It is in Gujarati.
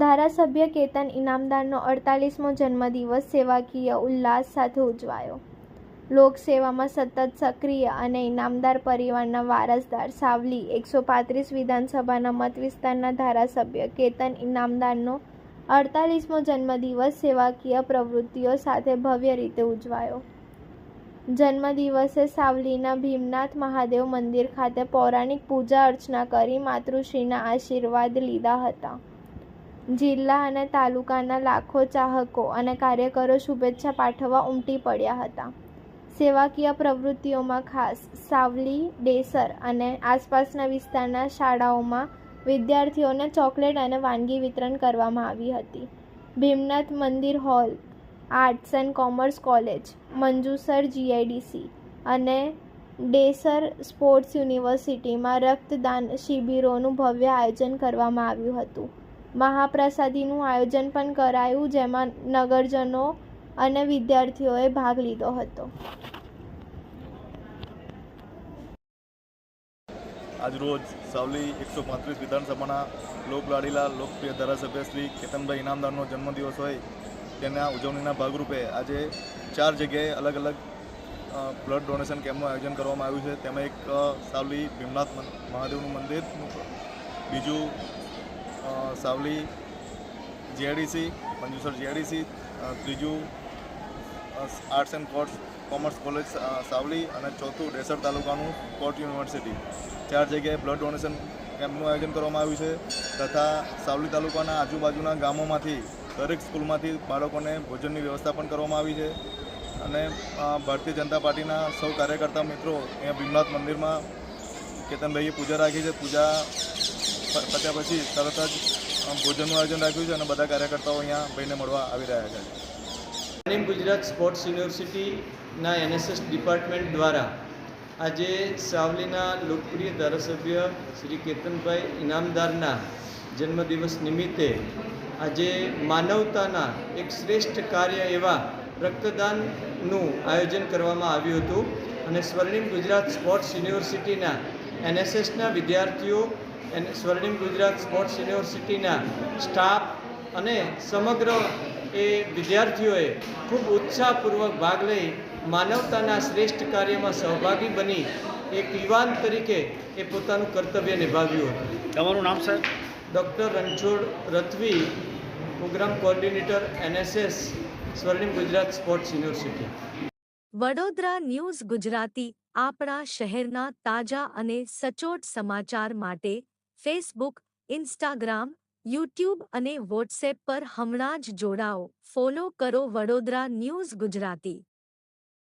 ધારાસભ્ય કેતન ઇનામદારનો અડતાલીસમો જન્મદિવસ સેવાકીય ઉલ્લાસ સાથે ઉજવાયો. લોકસેવામાં સતત સક્રિય અને ઇનામદાર પરિવારના વારસદાર સાવલી એકસો પાંત્રીસ વિધાનસભાના મત વિસ્તારના ધારાસભ્ય કેતન ઇનામદારનો અડતાલીસમો જન્મદિવસ સેવાકીય પ્રવૃત્તિઓ સાથે ભવ્ય રીતે ઉજવાયો. જન્મદિવસે સાવલીના ભીમનાથ મહાદેવ મંદિર ખાતે પૌરાણિક પૂજા અર્ચના કરી માતૃશ્રીના આશીર્વાદ લીધા હતા. જિલ્લા અને તાલુકાના લાખો ચાહકો અને કાર્યકરો શુભેચ્છા પાઠવવા ઉમટી પડ્યા હતા. સેવાકીય પ્રવૃત્તિઓમાં ખાસ સાવલી, ડેસર અને આસપાસના વિસ્તારના શાળાઓમાં વિદ્યાર્થીઓને ચોકલેટ અને વાનગી વિતરણ કરવામાં આવી હતી. ભીમનાથ મંદિર hall, arts and commerce college, Manjusar GIDC અને ડેસર સ્પોર્ટ્સ યુનિવર્સિટીમાં રક્તદાન શિબિરોનું ભવ્ય આયોજન કરવામાં આવ્યું હતું. મહાપ્રસાદીનું આયોજન પણ કરાયું, જેમાં નગરજનો અને વિદ્યાર્થીઓએ ભાગ લીધો હતો. આજરોજ સાવલી એકસો પાંત્રીસ વિધાનસભાના લોકલાડીલા લોકપ્રિય ધારાસભ્ય શ્રી કેતનભાઈ ઇનામદારનો જન્મદિવસ હોય, તેના ઉજવણીના ભાગરૂપે આજે ચાર જગ્યાએ અલગ અલગ બ્લડ ડોનેશન કેમ્પનું આયોજન કરવામાં આવ્યું છે. તેમાં એક સાવલી ભીમનાથ મહાદેવનું મંદિર, બીજું સાવલી જીઆઈડીસી મંજુસર જીઆઈડીસી ત્રીજું arts and courts commerce college Savli અને ચોથું ડેસર તાલુકાનું કોર્ટ યુનિવર્સિટી ચાર જગ્યાએ બ્લડ ડોનેશન કેમ્પનું આયોજન કરવામાં આવ્યું છે તથા સાવલી તાલુકાના આજુબાજુના ગામોમાંથી દરેક સ્કૂલમાંથી બાળકોને ભોજનની વ્યવસ્થા પણ કરવામાં આવી છે અને ભારતીય જનતા પાર્ટીના સૌ કાર્યકર્તા મિત્રો અહીંયા ભીમનાથ મંદિરમાં કેતનભાઈએ પૂજા રાખી છે. પૂજા પત્યા પછી તરત જ ભોજનનું આયોજન રાખ્યું છે અને બધા કાર્યકર્તાઓ અહીંયા ભાઈને મળવા આવી રહ્યા છે. સ્વર્ણિમ ગુજરાત સ્પોર્ટ્સ યુનિવર્સિટીના એનએસએસ ડિપાર્ટમેન્ટ દ્વારા આજે સાવલીના લોકપ્રિય ધારાસભ્ય શ્રી કેતનભાઈ ઇનામદારના જન્મદિવસ નિમિત્તે આજે માનવતાના એક શ્રેષ્ઠ કાર્ય એવા રક્તદાનનું આયોજન કરવામાં આવ્યું હતું અને સ્વર્ણિમ ગુજરાત સ્પોર્ટ્સ યુનિવર્સિટીના એનએસએસના વિદ્યાર્થીઓ અને સ્વર્ણિમ ગુજરાત સ્પોર્ટ્સ યુનિવર્સિટીના સ્ટાફ અને સમગ્ર એ વિદ્યાર્થીઓએ ખૂબ ઉત્સાહપૂર્વક ભાગ લઈ માનવતાના શ્રેષ્ઠ કાર્યમાં સહભાગી બની એક યુવાન તરીકે એ પોતાનું કર્તવ્ય નિભાવ્યું હતું. તમારું નામ sir? Doctor Ranchhod Rathvi programme coordinator NSS Swarnim Gujarat sports university. Vadodara news Gujarati આપણા શહેરના તાજા અને સચોટ સમાચાર માટે ફેસબુક ઇન્સ્ટાગ્રામ યુટ્યુબ અને વોટ્સએપ પર હમણાં જ જોડાઓ. ફોલો કરો વડોદરા ન્યૂઝ ગુજરાતી.